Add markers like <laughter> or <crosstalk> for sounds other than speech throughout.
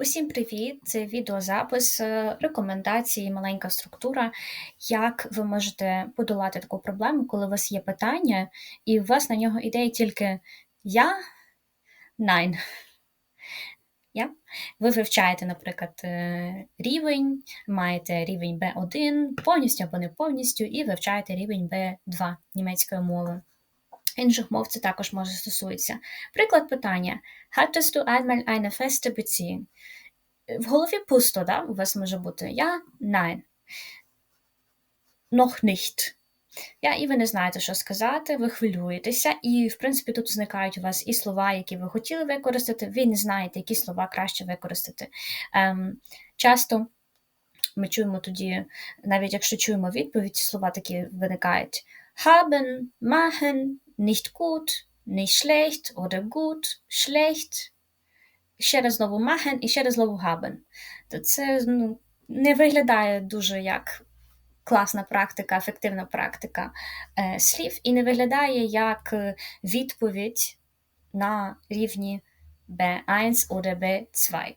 Усім привіт! Це відеозапис, е, рекомендації, маленька структура, як ви можете подолати таку проблему, коли у вас є питання, і у вас на нього ідея тільки я, nein. Yeah? Ви вивчаєте, наприклад, е, рівень, маєте рівень B1 повністю або не повністю, і вивчаєте рівень B2 німецької мови. Інших мов це також може стосується. Приклад питання: Hattest du einmal eine feste Beziehung? В голові пусто, да? у вас може бути я, nein. Noch nicht. Я, і ви не знаєте, що сказати, ви хвилюєтеся, і, в принципі, тут зникають у вас і слова, які ви хотіли використати, ви не знаєте, які слова краще використати. Ем, Часто ми чуємо тоді, навіть якщо чуємо відповідь, слова такі виникають: haben, machen, nicht gut, nicht schlecht oder gut, schlecht. Ще раз знову machen і ще раз знову haben. То це ну, не виглядає дуже як класна практика, ефективна практика е, слів, і не виглядає як відповідь на рівні B1 або B2.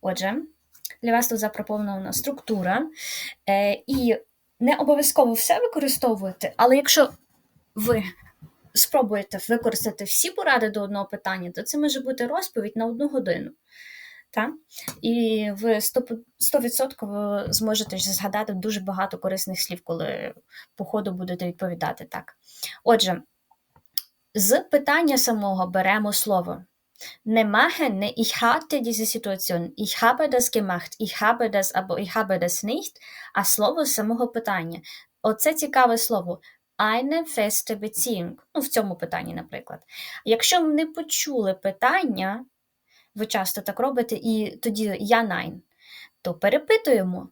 Отже, для вас тут запропонована структура, е, і не обов'язково все використовувати, але якщо ви спробуєте використати всі поради до одного питання, то це може бути розповідь на одну годину. Так? І ви 100% зможете згадати дуже багато корисних слів, коли по ходу будете відповідати так. Отже, з питання самого беремо слово. Не machen, ich hatte diese Situation, ich habe das gemacht, ich habe das, або ich habe das nicht, а слово з самого питання. Оце цікаве слово eine feste Beziehung. Ну, в цьому питанні, наприклад. Якщо ви не почули питання, ви часто так робите, і тоді я nein, то перепитуємо.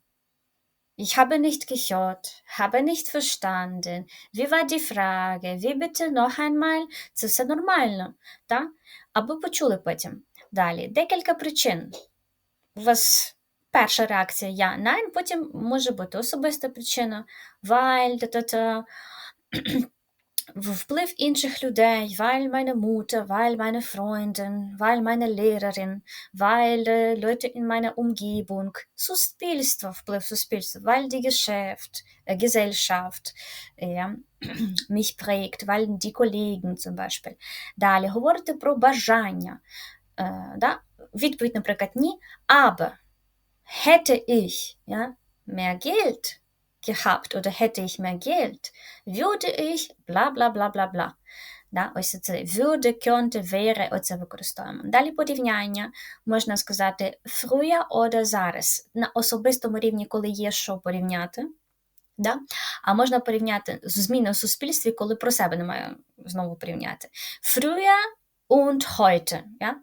Ich habe nicht gehört, habe nicht verstanden. Wie war die Frage? Wie bitte noch einmal? Це все нормально, так? Або почули потім. Далі, декілька причин. У вас перша реакція я nein, потім може бути особиста причина, weil, та-та-та, Вплив інших людей, weil meine Mutter, weil meine Freundin, weil meine Lehrerin, weil Leute in meiner Umgebung, суспільство, вплив суспільства, weil die Geschäft, äh, Gesellschaft ja, <clears throat> mich prägt, weil die Kollegen zum Beispiel. Далі говорити про бажання. Äh, да? Відповідь, наприклад, ні, aber hätte ich ja, mehr Geld, gehabt oder hätte ich mehr Geld, würde ich bla bla bla bla bla. Да, Ось це würde, könnte, wäre, оце використовуємо. Далі порівняння можна сказати früher oder зараз. На особистому рівні, коли є що порівняти. Да? А можна порівняти зміни в суспільстві, коли про себе немає знову порівняти. Früher und heute. Ja?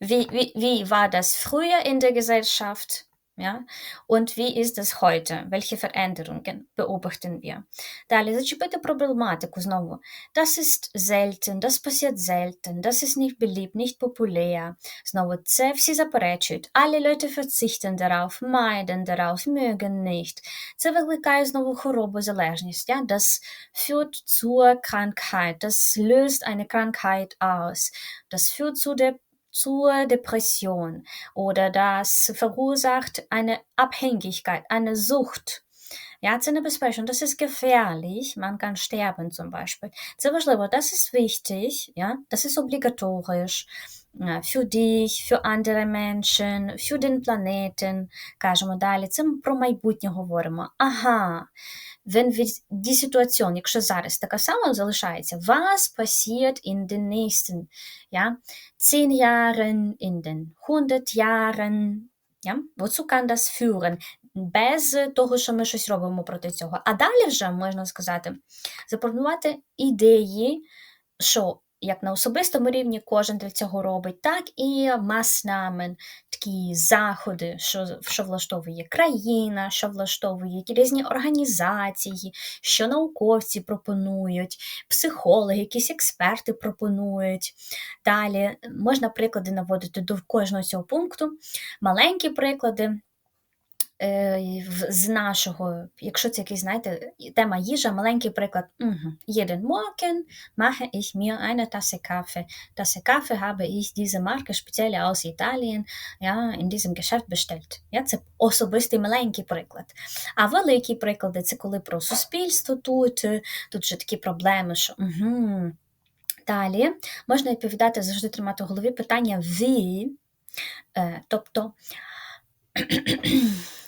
Wie, wie, wie war das früher in der Gesellschaft? Ja? Und wie ist es heute? Welche Veränderungen beobachten wir? Далі зачепити проблематику знову. Das ist selten, das passiert selten, das ist nicht beliebt, nicht populär. Знову це всі заперечують. Alle Leute verzichten darauf, meiden darauf, mögen nicht. Це викликає знову хворобу, залежність. Ja? Das führt zur Krankheit, das löst eine Krankheit aus. Das führt zu der zur Depression oder das verursacht eine Abhängigkeit, eine Sucht. Ja, Zähnebesprechung, das ist gefährlich. Man kann sterben zum Beispiel. Zähnebesprechung, das ist wichtig. Ja, das ist obligatorisch. Für dich, für andere Menschen, für den Planeten, кажемо далі. Це ми про майбутнє говоримо. Ага, wenn wir die Situation, якщо зараз така сама залишається, was passiert in den nächsten, ja, 10 Jahren, in den 100 Jahren, ja, wozu kann das führen? Без того, що ми щось робимо проти цього. А далі вже можна сказати, запропонувати ідеї, що як на особистому рівні кожен для цього робить, так і маснамен, такі заходи, що що влаштовує країна, що влаштовують різні організації, що науковці пропонують, психологи, якісь експерти пропонують. Далі можна приклади наводити до кожного цього пункту, маленькі приклади. Е, з нашого, якщо це якийсь, знаєте, тема їжа, маленький приклад. Угу. Jeden Morgen mache ich mir eine Tasse Kaffee. Tasse Kaffee habe ich diese Marke speziell aus Italien ja, in diesem Geschäft bestellt. Це особистий маленький приклад. А великі приклади це коли про суспільство тут, е, тут вже такі проблеми, що угу. Далі можна відповідати завжди тримати в голові питання «wie», е, тобто,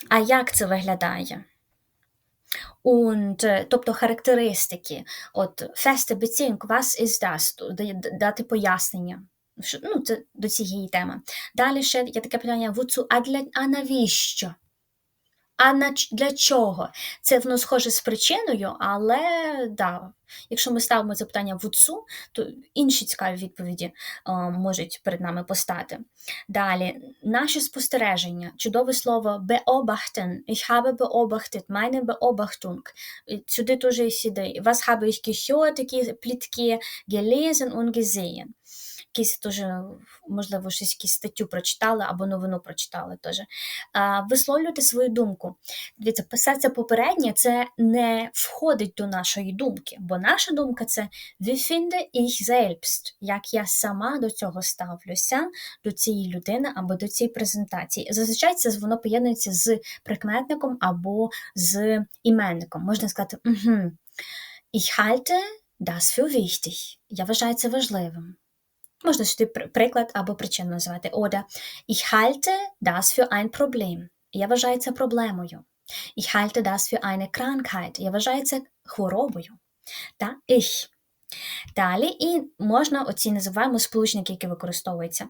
а як це виглядає? Und, тобто характеристики, от feste Beziehung, was ist das? Дати пояснення. Ну, це до цієї теми. Далі ще є таке питання wozu, а, для, а навіщо? А на, для чого? Це воно схоже з причиною, але да, якщо ми ставимо це питання в УЦУ, то інші цікаві відповіді е, можуть перед нами постати. Далі, наші спостереження, чудове слово beobachten. Ich habe beobachtet, meine Beobachtung. Сюди теж сюди. Was habe ich gehört, такі плітки, gelesen und gesehen. Якісь теж, можливо, щось якусь статтю прочитали або новину прочитали теж. А, Висловлювати свою думку. Дивіться, писати попереднє це не входить до нашої думки, бо наша думка це wie finde ich selbst, як я сама до цього ставлюся, до цієї людини або до цієї презентації. Зазвичай це воно поєднується з прикметником або з іменником. Можна сказати, угу. Ich halte das für wichtig. Я вважаю це важливим. Можна сюди приклад або причину називати. Oder ich halte das für ein Problem. Я вважаю це проблемою. Ich halte das für eine Krankheit. Я вважаю це хворобою. Та ich. Далі і можна оці називаємо сполучники, які використовуються.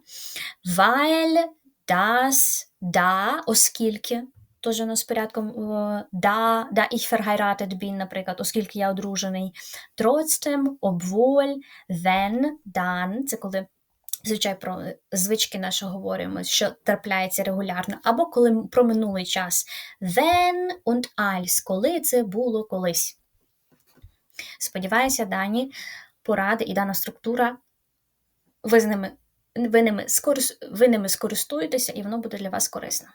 Weil, das, da, оскільки. Теж у нас порядком да, да ich verheiratet bin, наприклад, оскільки я одружений. Trotzdem, obwohl, wenn, dann, це коли звичай про звички наші говоримо, що трапляється регулярно, або коли про минулий час. When und als, коли це було колись. Сподіваюся, дані поради і дана структура, ви з ними, ви ними, скорис, ви ними скористуєтеся, і воно буде для вас корисно.